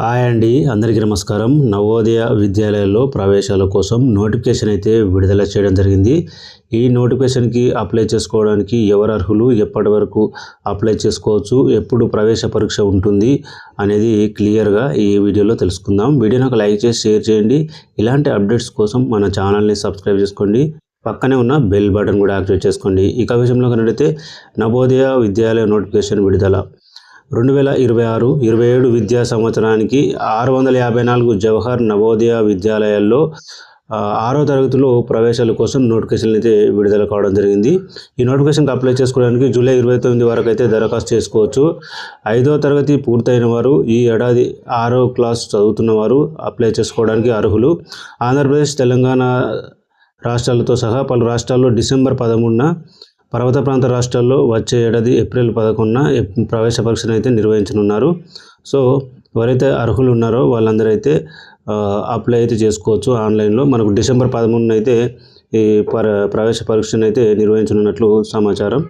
Hi అండి అందరికీ నమస్కారం. నవోదయ విద్యాలయాల్లో ప్రవేశాల కోసం నోటిఫికేషన్ అయితే విడుదల చేయడం జరిగింది. ఈ నోటిఫికేషన్కి అప్లై చేసుకోవడానికి ఎవరు అర్హులు ఎప్పటి వరకు అప్లై చేసుకోవచ్చు ఎప్పుడు ప్రవేశ పరీక్ష ఉంటుంది అనేది క్లియర్గా ఈ వీడియోలో తెలుసుకుందాం. వీడియోని ఒక లైక్ చేసి షేర్ చేయండి. ఇలాంటి అప్డేట్స్ కోసం మన ఛానల్ని సబ్స్క్రైబ్ చేసుకోండి. పక్కనే ఉన్న బెల్ బటన్ కూడా యాక్టివేట్ చేసుకోండి. ఇక విషయంలో కనడైతే నవోదయ విద్యాలయ నోటిఫికేషన్ విడుదల. రెండు వేల ఇరవై ఆరు ఇరవై ఏడు విద్యా సంవత్సరానికి ఆరు వందల యాభై నాలుగు జవహర్ నవోదయ విద్యాలయాల్లో ఆరో తరగతిలో ప్రవేశాల కోసం నోటిఫికేషన్ అయితే విడుదల కావడం జరిగింది. ఈ నోటిఫికేషన్కి అప్లై చేసుకోవడానికి జూలై ఇరవై తొమ్మిది వరకు అయితే దరఖాస్తు చేసుకోవచ్చు. ఐదో తరగతి పూర్తయిన వారు ఈ ఏడాది ఆరో క్లాస్ చదువుతున్న వారు అప్లై చేసుకోవడానికి అర్హులు. ఆంధ్రప్రదేశ్ తెలంగాణ రాష్ట్రాలతో సహా పలు రాష్ట్రాల్లో డిసెంబర్ పదమూడున పర్వత ప్రాంత రాష్ట్రాల్లో వచ్చే ఏడాది ఏప్రిల్ పదకొండున ప్రవేశ పరీక్షను అయితే నిర్వహించనున్నారు. సో ఎవరైతే అర్హులు ఉన్నారో వాళ్ళందరూ అయితే అప్లై అయితే చేసుకోవచ్చు ఆన్లైన్లో. మనకు డిసెంబర్ పదమూడున అయితే ఈ పర ప్రవేశ పరీక్షను అయితే నిర్వహించనున్నట్లు సమాచారం.